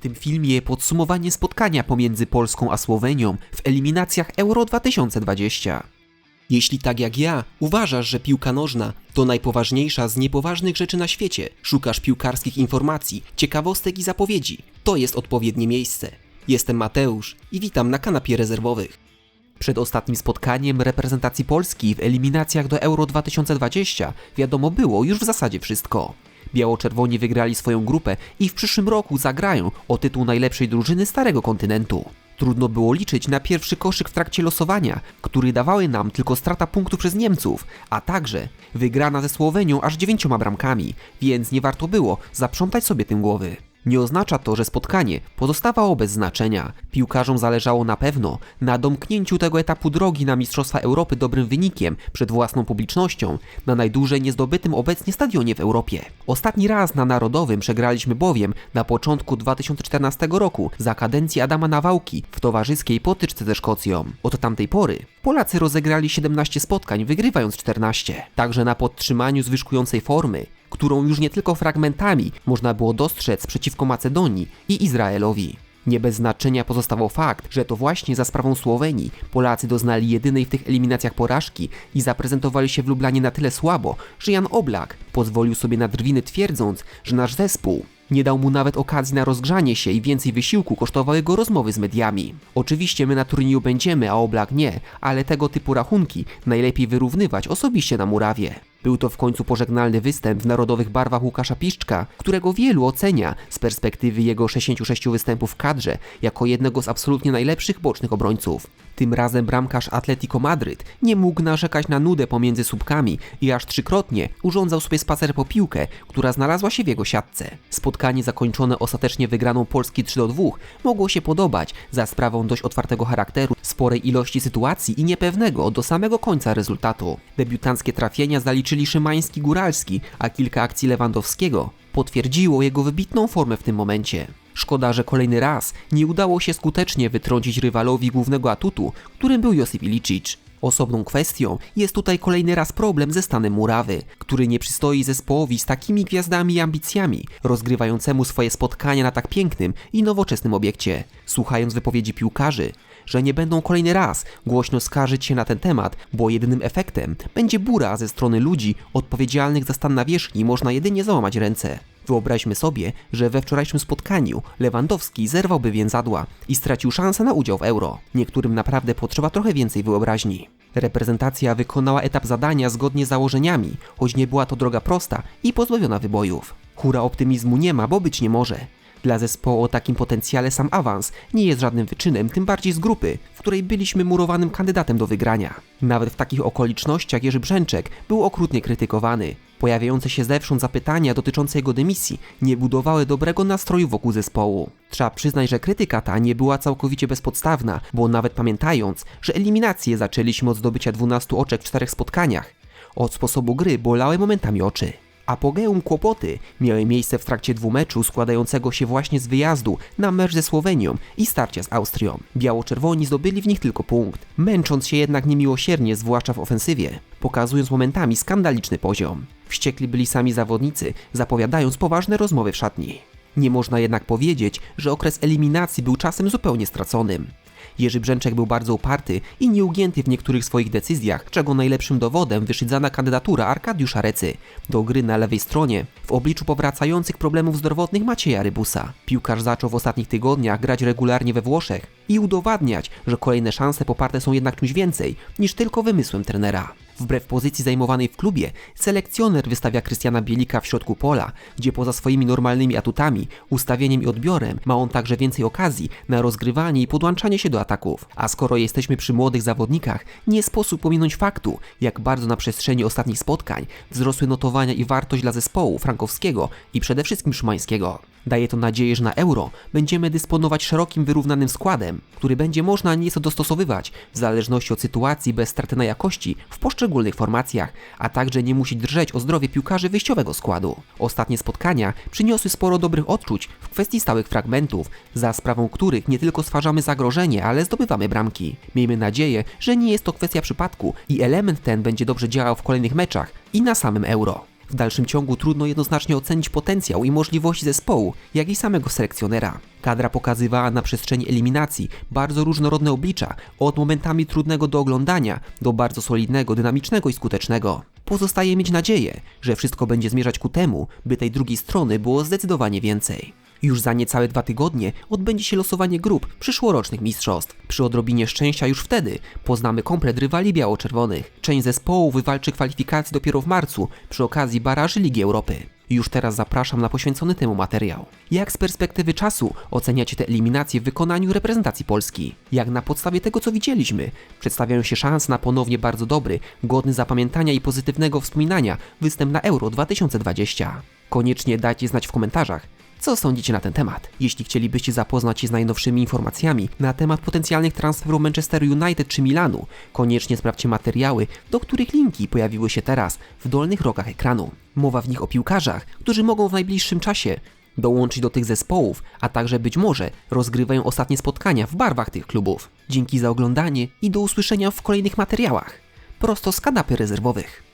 W tym filmie podsumowanie spotkania pomiędzy Polską a Słowenią w eliminacjach Euro 2020. Jeśli tak jak ja uważasz, że piłka nożna to najpoważniejsza z niepoważnych rzeczy na świecie, szukasz piłkarskich informacji, ciekawostek i zapowiedzi, to jest odpowiednie miejsce. Jestem Mateusz i witam na kanapie rezerwowych. Przed ostatnim spotkaniem reprezentacji Polski w eliminacjach do Euro 2020 wiadomo było już w zasadzie wszystko. Biało-czerwoni wygrali swoją grupę i w przyszłym roku zagrają o tytuł najlepszej drużyny Starego Kontynentu. Trudno było liczyć na pierwszy koszyk w trakcie losowania, który dawały nam tylko strata punktu przez Niemców, a także wygrana ze Słowenią aż dziewięcioma bramkami, więc nie warto było zaprzątać sobie tym głowy. Nie oznacza to, że spotkanie pozostawało bez znaczenia. Piłkarzom zależało na pewno na domknięciu tego etapu drogi na Mistrzostwa Europy dobrym wynikiem przed własną publicznością na najdłużej niezdobytym obecnie stadionie w Europie. Ostatni raz na Narodowym przegraliśmy bowiem na początku 2014 roku za kadencji Adama Nawałki w towarzyskiej potyczce ze Szkocją. Od tamtej pory Polacy rozegrali 17 spotkań, wygrywając 14. Także na podtrzymaniu zwyżkującej formy którą już nie tylko fragmentami można było dostrzec przeciwko Macedonii i Izraelowi. Nie bez znaczenia pozostawał fakt, że to właśnie za sprawą Słowenii Polacy doznali jedynej w tych eliminacjach porażki i zaprezentowali się w Lublanie na tyle słabo, że Jan Oblak pozwolił sobie na drwiny twierdząc, że nasz zespół nie dał mu nawet okazji na rozgrzanie się i więcej wysiłku kosztowały go rozmowy z mediami. Oczywiście my na turnieju będziemy, a Oblak nie, ale tego typu rachunki najlepiej wyrównywać osobiście na murawie. Był to w końcu pożegnalny występ w narodowych barwach Łukasza Piszczka, którego wielu ocenia z perspektywy jego 66 występów w kadrze jako jednego z absolutnie najlepszych bocznych obrońców. Tym razem bramkarz Atletico Madryt nie mógł narzekać na nudę pomiędzy słupkami i aż trzykrotnie urządzał sobie spacer po piłkę, która znalazła się w jego siatce. Spotkanie zakończone ostatecznie wygraną Polski 3 do 2 mogło się podobać za sprawą dość otwartego charakteru, sporej ilości sytuacji i niepewnego do samego końca rezultatu. Debiutanckie trafienia zaliczyli Szymański Góralski, a kilka akcji Lewandowskiego potwierdziło jego wybitną formę w tym momencie. Szkoda, że kolejny raz nie udało się skutecznie wytrącić rywalowi głównego atutu, którym był Josip Ilicic. Osobną kwestią jest tutaj kolejny raz problem ze stanem murawy, który nie przystoi zespołowi z takimi gwiazdami i ambicjami, rozgrywającemu swoje spotkania na tak pięknym i nowoczesnym obiekcie. Słuchając wypowiedzi piłkarzy, że nie będą kolejny raz głośno skarżyć się na ten temat, bo jedynym efektem będzie bura ze strony ludzi odpowiedzialnych za stan nawierzchni, można jedynie załamać ręce. Wyobraźmy sobie, że we wczorajszym spotkaniu Lewandowski zerwałby więzadła i stracił szansę na udział w euro. Niektórym naprawdę potrzeba trochę więcej wyobraźni. Reprezentacja wykonała etap zadania zgodnie z założeniami, choć nie była to droga prosta i pozbawiona wybojów. Hura optymizmu nie ma, bo być nie może. Dla zespołu o takim potencjale sam awans nie jest żadnym wyczynem, tym bardziej z grupy, w której byliśmy murowanym kandydatem do wygrania. Nawet w takich okolicznościach Jerzy Brzęczek był okrutnie krytykowany. Pojawiające się zewsząd zapytania dotyczące jego dymisji nie budowały dobrego nastroju wokół zespołu. Trzeba przyznać, że krytyka ta nie była całkowicie bezpodstawna, bo nawet pamiętając, że eliminację zaczęliśmy od zdobycia 12 oczek w czterech spotkaniach, od sposobu gry bolały momentami oczy. Apogeum kłopoty miały miejsce w trakcie dwumeczu składającego się właśnie z wyjazdu na mecz ze Słowenią i starcia z Austrią. Biało-czerwoni zdobyli w nich tylko punkt, męcząc się jednak niemiłosiernie, zwłaszcza w ofensywie, pokazując momentami skandaliczny poziom. Wściekli byli sami zawodnicy, zapowiadając poważne rozmowy w szatni. Nie można jednak powiedzieć, że okres eliminacji był czasem zupełnie straconym. Jerzy Brzęczek był bardzo uparty i nieugięty w niektórych swoich decyzjach, czego najlepszym dowodem wyszydzana kandydatura Arkadiusza Recy do gry na lewej stronie w obliczu powracających problemów zdrowotnych Macieja Rybusa. Piłkarz zaczął w ostatnich tygodniach grać regularnie we Włoszech i udowadniać, że kolejne szanse poparte są jednak czymś więcej niż tylko wymysłem trenera. Wbrew pozycji zajmowanej w klubie, selekcjoner wystawia Krystiana Bielika w środku pola, gdzie poza swoimi normalnymi atutami, ustawieniem i odbiorem ma on także więcej okazji na rozgrywanie i podłączanie się do ataków. A skoro jesteśmy przy młodych zawodnikach, nie sposób pominąć faktu, jak bardzo na przestrzeni ostatnich spotkań wzrosły notowania i wartość dla zespołu frankowskiego i przede wszystkim szymańskiego. Daje to nadzieję, że na euro będziemy dysponować szerokim, wyrównanym składem, który będzie można nieco dostosowywać w zależności od sytuacji bez straty na jakości w poszczególnych formacjach, a także nie musi drżeć o zdrowie piłkarzy wyjściowego składu. Ostatnie spotkania przyniosły sporo dobrych odczuć w kwestii stałych fragmentów, za sprawą których nie tylko stwarzamy zagrożenie, ale zdobywamy bramki. Miejmy nadzieję, że nie jest to kwestia przypadku i element ten będzie dobrze działał w kolejnych meczach i na samym euro. W dalszym ciągu trudno jednoznacznie ocenić potencjał i możliwości zespołu, jak i samego selekcjonera. Kadra pokazywała na przestrzeni eliminacji bardzo różnorodne oblicza, od momentami trudnego do oglądania do bardzo solidnego, dynamicznego i skutecznego. Pozostaje mieć nadzieję, że wszystko będzie zmierzać ku temu, by tej drugiej strony było zdecydowanie więcej. Już za niecałe dwa tygodnie odbędzie się losowanie grup przyszłorocznych mistrzostw. Przy odrobinie szczęścia już wtedy poznamy komplet rywali biało-czerwonych. Część zespołu wywalczy kwalifikacje dopiero w marcu przy okazji baraży Ligi Europy. Już teraz zapraszam na poświęcony temu materiał. Jak z perspektywy czasu oceniacie te eliminacje w wykonaniu reprezentacji Polski? Jak na podstawie tego, co widzieliśmy, przedstawiają się szanse na ponownie bardzo dobry, godny zapamiętania i pozytywnego wspominania występ na Euro 2020? Koniecznie dajcie znać w komentarzach, co sądzicie na ten temat? Jeśli chcielibyście zapoznać się z najnowszymi informacjami na temat potencjalnych transferów Manchester United czy Milanu, koniecznie sprawdźcie materiały, do których linki pojawiły się teraz w dolnych rogach ekranu. Mowa w nich o piłkarzach, którzy mogą w najbliższym czasie dołączyć do tych zespołów, a także być może rozgrywają ostatnie spotkania w barwach tych klubów. Dzięki za oglądanie i do usłyszenia w kolejnych materiałach. Prosto z kanapy rezerwowych.